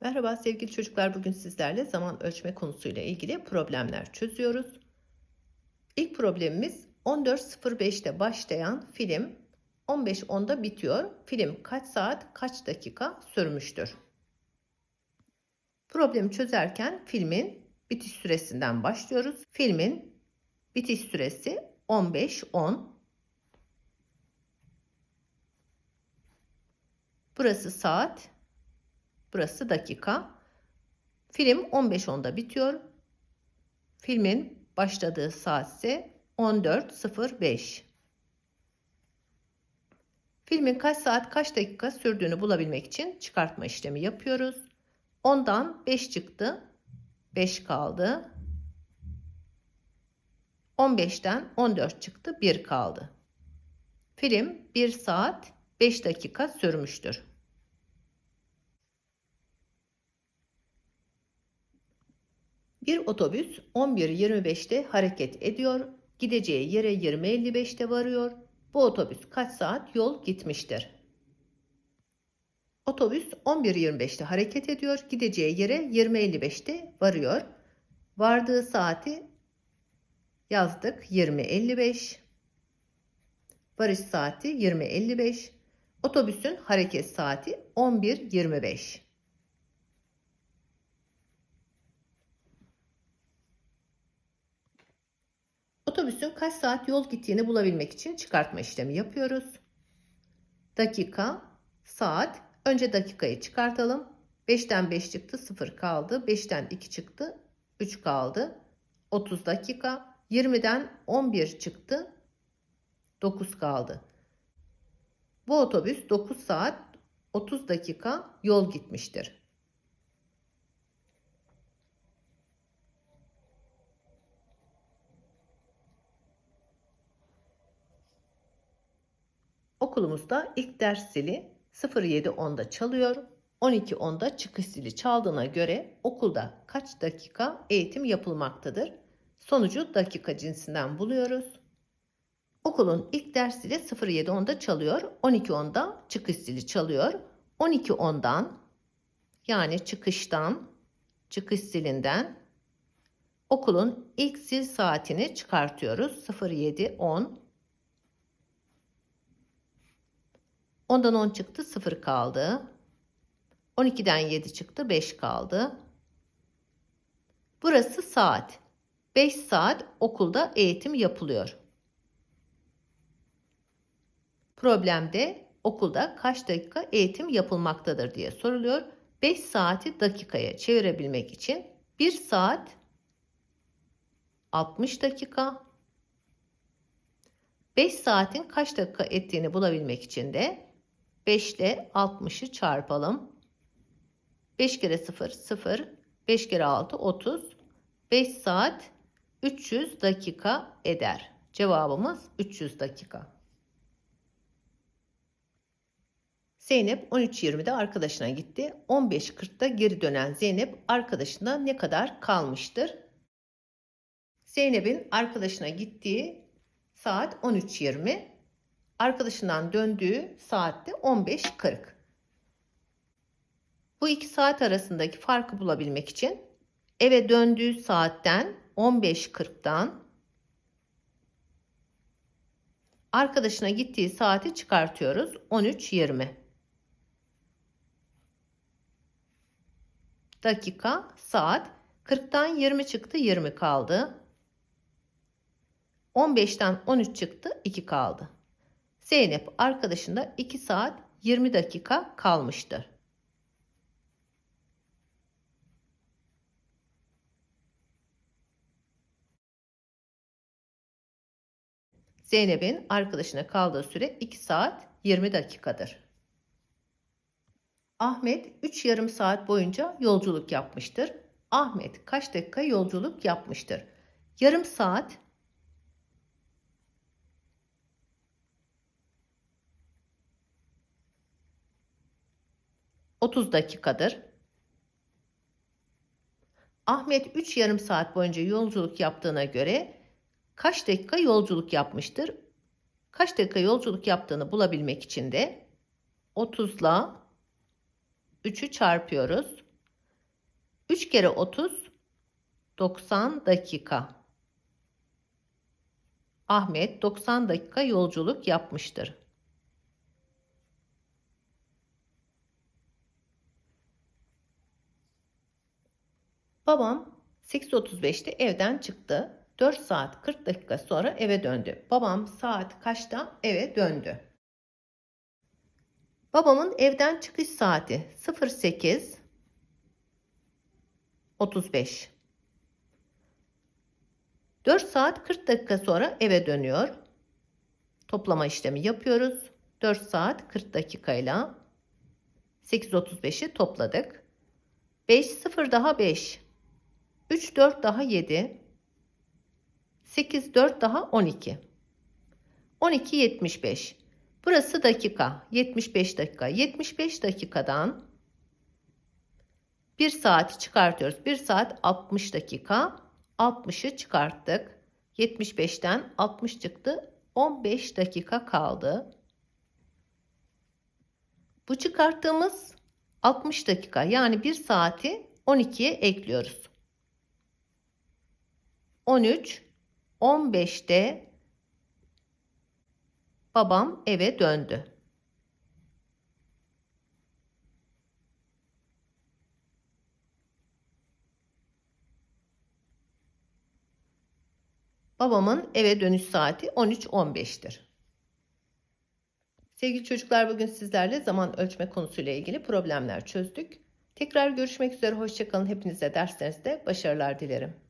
Merhaba sevgili çocuklar. Bugün sizlerle zaman ölçme konusuyla ilgili problemler çözüyoruz. İlk problemimiz 14.05'te başlayan film 15.10'da bitiyor. Film kaç saat, kaç dakika sürmüştür? Problemi çözerken filmin bitiş süresinden başlıyoruz. Filmin bitiş süresi 15.10. Burası saat, Burası dakika. Film 15.10'da bitiyor. Filmin başladığı saat ise 14.05. Filmin kaç saat kaç dakika sürdüğünü bulabilmek için çıkartma işlemi yapıyoruz. 10'dan 5 çıktı. 5 kaldı. 15'ten 14 çıktı. 1 kaldı. Film 1 saat 5 dakika sürmüştür. Bir otobüs 11.25'te hareket ediyor. Gideceği yere 20.55'te varıyor. Bu otobüs kaç saat yol gitmiştir? Otobüs 11.25'te hareket ediyor. Gideceği yere 20.55'te varıyor. Vardığı saati yazdık 20.55. Varış saati 20.55. Otobüsün hareket saati 11.25. Otobüsün kaç saat yol gittiğini bulabilmek için çıkartma işlemi yapıyoruz. Dakika, saat. Önce dakikayı çıkartalım. 5'ten 5 çıktı 0 kaldı. 5'ten 2 çıktı 3 kaldı. 30 dakika. 20'den 11 çıktı 9 kaldı. Bu otobüs 9 saat 30 dakika yol gitmiştir. Okulumuzda ilk ders zili 07.10'da çalıyor. 12.10'da çıkış zili çaldığına göre okulda kaç dakika eğitim yapılmaktadır? Sonucu dakika cinsinden buluyoruz. Okulun ilk ders zili 07.10'da çalıyor. 12.10'da çıkış zili çalıyor. 12.10'dan yani çıkıştan, çıkış zilinden okulun ilk zil saatini çıkartıyoruz. 07.10 10'dan 10 çıktı 0 kaldı. 12'den 7 çıktı 5 kaldı. Burası saat. 5 saat okulda eğitim yapılıyor. Problemde okulda kaç dakika eğitim yapılmaktadır diye soruluyor. 5 saati dakikaya çevirebilmek için 1 saat 60 dakika 5 saatin kaç dakika ettiğini bulabilmek için de 5 ile 60'ı çarpalım. 5 kere 0 0 5 kere 6 30 5 saat 300 dakika eder. Cevabımız 300 dakika. Zeynep 13.20'de arkadaşına gitti. 15.40'da geri dönen Zeynep arkadaşına ne kadar kalmıştır? Zeynep'in arkadaşına gittiği saat 13.20. Arkadaşından döndüğü saatte 15.40. Bu iki saat arasındaki farkı bulabilmek için eve döndüğü saatten 15.40'dan arkadaşına gittiği saati çıkartıyoruz. 13.20. Dakika, saat 40'tan 20 çıktı, 20 kaldı. 15'ten 13 çıktı, 2 kaldı. Zeynep arkadaşında 2 saat 20 dakika kalmıştır. Zeynep'in arkadaşına kaldığı süre 2 saat 20 dakikadır. Ahmet 3 yarım saat boyunca yolculuk yapmıştır. Ahmet kaç dakika yolculuk yapmıştır? Yarım saat 30 dakikadır. Ahmet 3 yarım saat boyunca yolculuk yaptığına göre kaç dakika yolculuk yapmıştır? Kaç dakika yolculuk yaptığını bulabilmek için de 30 ile 3'ü çarpıyoruz. 3 kere 30 90 dakika. Ahmet 90 dakika yolculuk yapmıştır. Babam 8.35'te evden çıktı. 4 saat 40 dakika sonra eve döndü. Babam saat kaçta eve döndü? Babamın evden çıkış saati 08 35. 4 saat 40 dakika sonra eve dönüyor. Toplama işlemi yapıyoruz. 4 saat 40 dakikayla 8.35'i topladık. 5 0 daha 5. 3 4 daha 7. 8 4 daha 12. 12 75. Burası dakika. 75 dakika. 75 dakikadan 1 saati çıkartıyoruz. 1 saat 60 dakika. 60'ı çıkarttık. 75'ten 60 çıktı. 15 dakika kaldı. Bu çıkarttığımız 60 dakika yani 1 saati 12'ye ekliyoruz. 13 15'te babam eve döndü. Babamın eve dönüş saati 13.15'tir. Sevgili çocuklar bugün sizlerle zaman ölçme konusuyla ilgili problemler çözdük. Tekrar görüşmek üzere hoşçakalın. Hepinize derslerinizde başarılar dilerim.